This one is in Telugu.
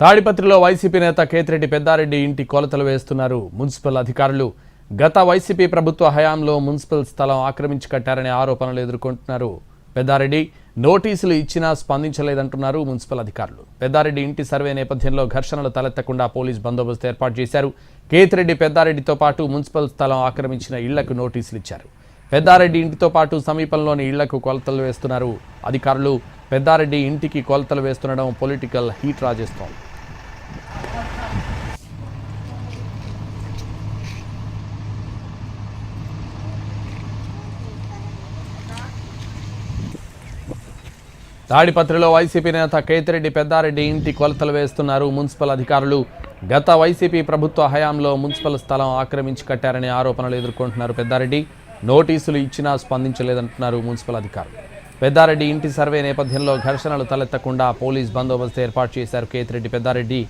తాడిపత్రిలో వైసీపీ నేత కేతిరెడ్డి పెద్దారెడ్డి ఇంటి కొలతలు వేస్తున్నారు. మున్సిపల్ అధికారులు గత వైసీపీ ప్రభుత్వ హయాంలో మున్సిపల్ స్థలం ఆక్రమించి కట్టారనే ఆరోపణలు ఎదుర్కొంటున్నారు. పెద్దారెడ్డి నోటీసులు ఇచ్చినా స్పందించలేదంటున్నారు మున్సిపల్ అధికారులు. పెద్దారెడ్డి ఇంటి సర్వే నేపథ్యంలో ఘర్షణలు తలెత్తకుండా పోలీస్ బందోబస్తు ఏర్పాటు చేశారు. కేతిరెడ్డి పెద్దారెడ్డితో పాటు మున్సిపల్ స్థలం ఆక్రమించిన ఇళ్ళకు నోటీసులు ఇచ్చారు. పెద్దారెడ్డి ఇంటితో పాటు సమీపంలోని ఇళ్ళకు కొలతలు వేస్తున్నారు. అధికారులు పెద్దారెడ్డి ఇంటికి కొలతలు వేస్తుండడం పొలిటికల్ హీట్ రాజేస్తోంది. తాడిపత్రిలో వైసీపీ నేత కేతిరెడ్డి పెద్దారెడ్డి ఇంటి కొలతలు వేస్తున్నారు. మున్సిపల్ అధికారులు గత వైసీపీ ప్రభుత్వ హయాంలో మున్సిపల్ స్థలం ఆక్రమించి కట్టారనే ఆరోపణలు ఎదుర్కొంటున్నారు పెద్దారెడ్డి. నోటీసులు ఇచ్చినా స్పందించలేదంటున్నారు మున్సిపల్ అధికారులు. పెద్దారెడ్డి ఇంటి సర్వే నేపథ్యంలో ఘర్షణలు తలెత్తకుండా పోలీస్ బందోబస్తు ఏర్పాటు చేశారు కేతిరెడ్డి పెద్దారెడ్డి.